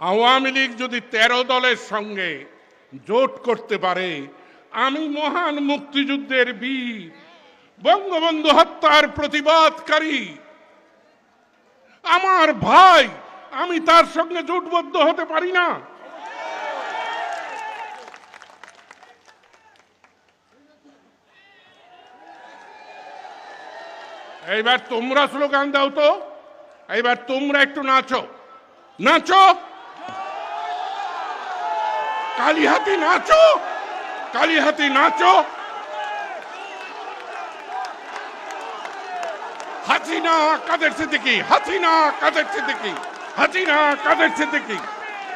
আওয়ামী লীগ যদি তেরো দলের সঙ্গে জোট করতে পারে, আমি মহান মুক্তিযুদ্ধের বীর, বঙ্গবন্ধু হত্যার প্রতিবাদকারী। আমার ভাই, আমি তার সঙ্গে জোটবদ্ধ হতে পারি না। এইবার তোমরা স্লোগান দাও তো, এইবার তোমরা একটু নাচো। নাচো! কালীহাতি নাচো কালীহাতি নাচো। হাসিনা, কাদের সিদ্দিকি? হাসিনা, কাদের সিদ্দিকি? হাসিনা, কাদের সিদ্দিকি?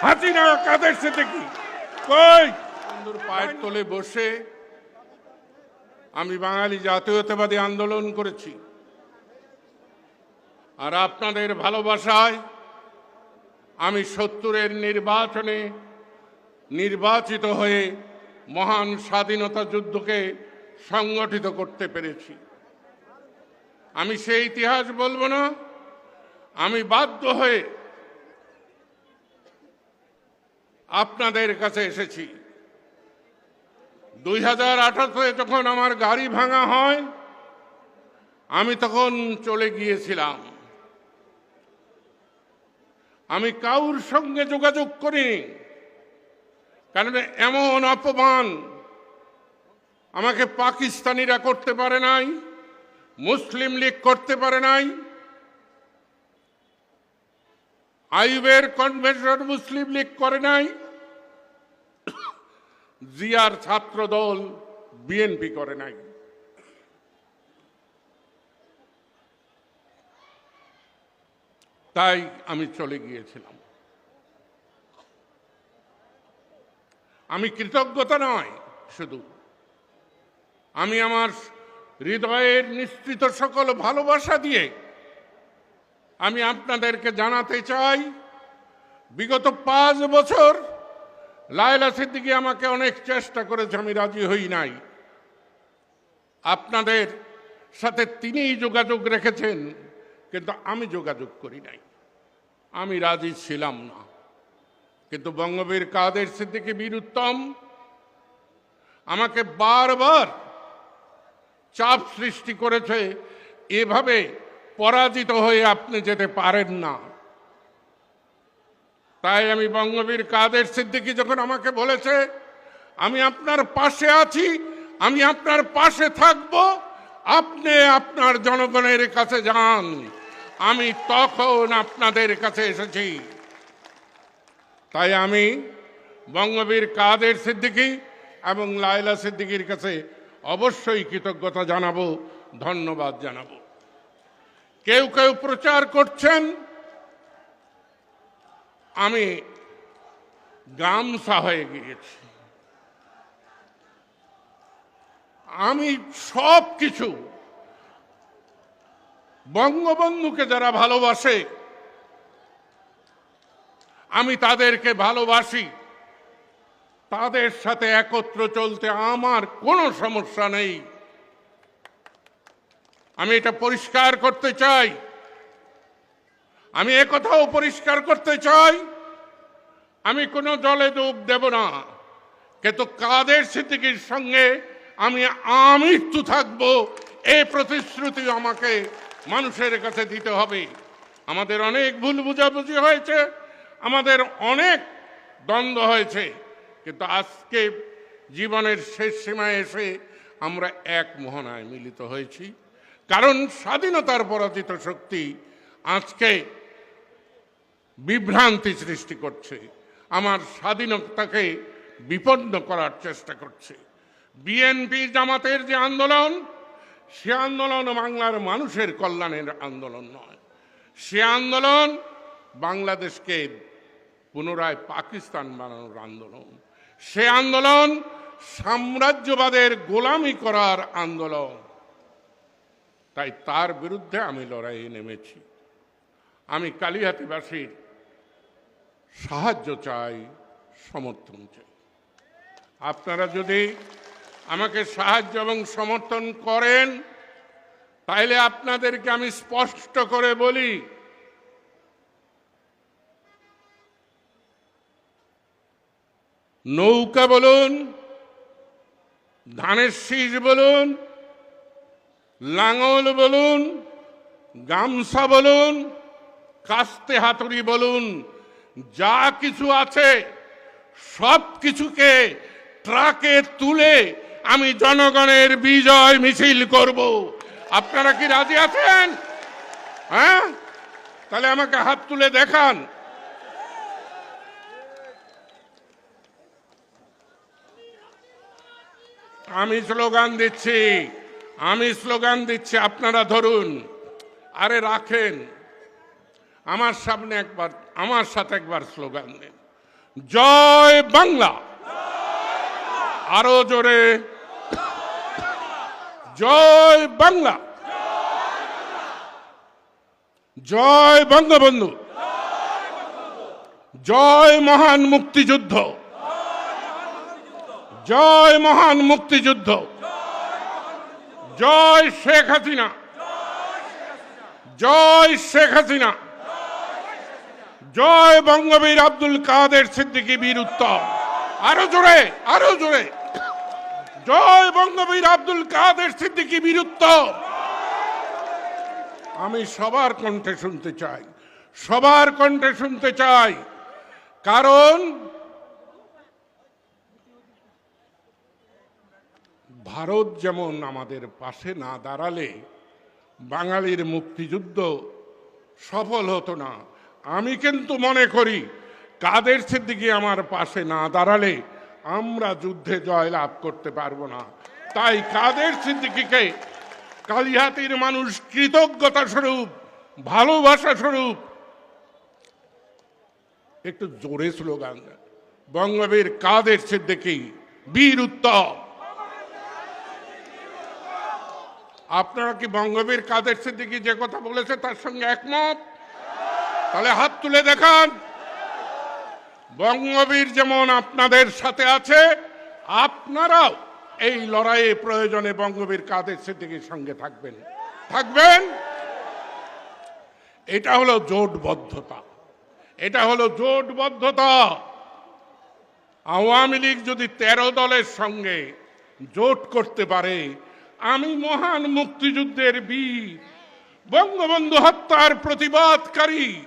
হাসিনা, কাদের সিদ্দিকি? কই? বন্ধুর পায়ের তলে বসে আমি বাঙালি জাতীয়তাবাদী আন্দোলন করেছি। আর আপনাদের ভালোবাসায় আমি সত্তরের নির্বাচনে নির্বাচিত হয়ে মহান স্বাধীনতা যুদ্ধকে সংগঠিত করতে পেরেছি। আমি সেই ইতিহাস বলব না, আমি বাধ্য হয়ে আপনাদের কাছে এসেছি। দুই হাজার যখন আমার গাড়ি ভাঙা হয়, আমি তখন চলে গিয়েছিলাম। আমি কাউর সঙ্গে যোগাযোগ করিনি। কারণ এমন অপমান আমাকে পাকিস্তানিরা করতে পারে নাই, মুসলিম লীগ করতে পারে নাই আইবের কনভেনশন মুসলিম লীগ করে নাই, জিয়ার ছাত্র দল বিএনপি করে নাই। তাই আমি চলে গিয়েছিলাম। আমি কৃতজ্ঞতা নয়, শুধু। আমি আমার হৃদয়ের নিশ্চিত সকল ভালোবাসা দিয়ে আমি আপনাদেরকে জানাতে চাই, বিগত পাঁচ বছর লায়লা সিদ্দিকি আমাকে অনেক চেষ্টা করেছে, আমি রাজি হই নাই। আপনাদের সাথে তিনিই যোগাযোগ রেখেছেন, কিন্তু আমি যোগাযোগ করি নাই। আমি রাজি ছিলাম না। কিন্তু বঙ্গবীর কাদের সিদ্দিকী বীর উত্তম? আমাকে বারবার চাপ সৃষ্টি করেছে, এভাবে পরাজিত হয়ে আপনি যেতে পারেন না। তাই আমি বঙ্গবীর কাদের সিদ্দিকী যখন আমাকে বলেছে, আমি আপনার পাশে আছি, আমি আপনার পাশে থাকব, আপনি আপনার জনগণের কাছে যান, আমি তখন আপনাদের কাছে এসেছি। তাই আমি বঙ্গবীর কাদের সিদ্দিকী এবং লায়লা সিদ্দিকির কাছে অবশ্যই কৃতজ্ঞতা জানাব, ধন্যবাদ জানাব। কেউ কেউ প্রচার করছেন, আমি গামসা হয়ে গিয়েছি। আমি সব কিছু বঙ্গবন্ধুকে যারা ভালোবাসে আমি তাদেরকে ভালোবাসি। তাদের সাথে একত্র চলতে আমার কোনো সমস্যা নেই। আমি এটা পরিষ্কার করতে চাই। আমি একথাও পরিষ্কার করতে চাই। আমি কোনো দলে যোগ দেব না। কিন্তু কাদের সিদ্দিকির সঙ্গে আমি আমৃত্যু থাকব এই প্রতিশ্রুতি আমাকে মানুষের কাছে দিতে হবে। আমাদের অনেক ভুল বুঝাবুঝি হয়েছে। আমাদের অনেক দ্বন্দ্ব হয়েছে, কিন্তু আজকে জীবনের শেষ সীমায় এসে আমরা এক মোহনায় মিলিত হয়েছি। কারণ স্বাধীনতার পরাজিত শক্তি আজকে বিভ্রান্তি সৃষ্টি করছে, আমার স্বাধীনতাকে বিপন্ন করার চেষ্টা করছে। বিএনপি জামাতের যে আন্দোলন, সে আন্দোলন বাংলার মানুষের কল্যাণের আন্দোলন নয়। সে আন্দোলন বাংলাদেশকে পুনরায় পাকিস্তান বানানোর আন্দোলন। সে আন্দোলন সাম্রাজ্যবাদের গোলামি করার আন্দোলন। তাই তার বিরুদ্ধে আমি লড়াইয়ে নেমেছি। আমি কালিহাতিবাসীর সাহায্য চাই, সমর্থন চাই। আপনারা যদি আমাকে সাহায্য এবং সমর্থন করেন, তাইলে আপনাদেরকে আমি স্পষ্ট করে বলি নৌকা বলুন, ধানের শীষ বলুন, লাঙল বলুন, গামছা বলুন, কাস্তে হাতুড়ি বলুন, যা কিছু আছে সব কিছুকে ট্রাকে তুলে আমি জনগণের বিজয় মিছিল করব। আপনারা কি রাজি আছেন? হ্যাঁ? তাহলে আমাকে হাত তুলে দেখান। আমি স্লোগান দিচ্ছি। আমি স্লোগান দিচ্ছি, আপনারা ধরুন। আরে রাখেন। আমার সামনে একবার, আমার সাথে একবার স্লোগান দিন। জয় বাংলা। আরও জোরে। জয় বাংলা। জয় বঙ্গবন্ধু। জয় মহান মুক্তিযুদ্ধ। জয় মহান মুক্তিযুদ্ধ। জয় শেখ হাসিনা। জয় শেখ হাসিনা। জয় বঙ্গবীর আব্দুল কাদের সিদ্দিকী বীর উত্তম। আরও জোরে আরও জোরে। জয় বঙ্গবীর আব্দুল কাদের সিদ্দিকী বীর উত্তম। আমি সবার কণ্ঠে শুনতে চাই, সবার কণ্ঠে শুনতে চাই। কারণ ভারত যেমন আমাদের পাশে না দাঁড়ালে বাঙালির মুক্তিযুদ্ধ সফল হতো না। আমি কিন্তু মনে করি, কাদের সিদ্দিকি আমার পাশে না দাঁড়ালে আমরা যুদ্ধে জয় লাভ করতে পারব না। তাই কাদের সিদ্দিকিকে কালিহাতির মানুষ কৃতজ্ঞতা স্বরূপ, ভালোবাসা স্বরূপ, একটু জোরে স্লোগান বঙ্গবীর কাদের সিদ্দিকি? বীর উত্তম। আপনারা কি বঙ্গবীর কাদের সিদ্দিকি যে কথা বলেছে তার সঙ্গে একমত? তাহলে হাত তুলে দেখান। বঙ্গবীর যেমন আপনাদের সাথে আছে, আপনারাও এই লড়াইয়ে প্রয়োজনে বঙ্গবীর কাদের সিদ্দিকির সঙ্গে থাকবেন। থাকবেন? এটা হলো জোটবদ্ধতা। এটা হলো জোটবদ্ধতা। আওয়ামী লীগ যদি তেরো দলের সঙ্গে জোট করতে পারে আমি মহান মুক্তিযুদ্ধের বীর, বঙ্গবন্ধু হত্যার প্রতিবাদকারী।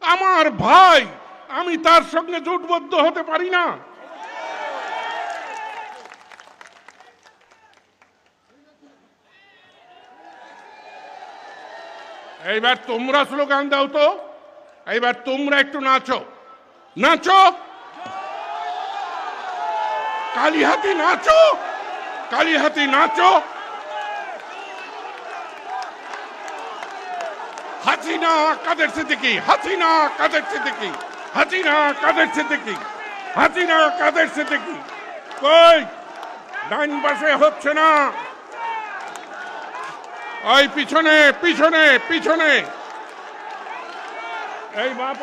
আমার ভাই, আমি তার সঙ্গে জোটবদ্ধ হতে পারি না। এইবার তোমরা স্লোগান দাও তো। এইবার তোমরা একটু নাচো। নাচো! কালীহাতি, নাচো! কালীহাতি নাচো। হাসিনা, কাদের সিদ্দিকি? হাসিনা, কাদের সিদ্দিকি? হাসিনা, কাদের সিদ্দিকি? হাসিনা, কাদের সিদ্দিকি? কই? ডাইন পাশে হচ্ছে না। ওই পিছনে পিছনে পিছনে। এই বাপ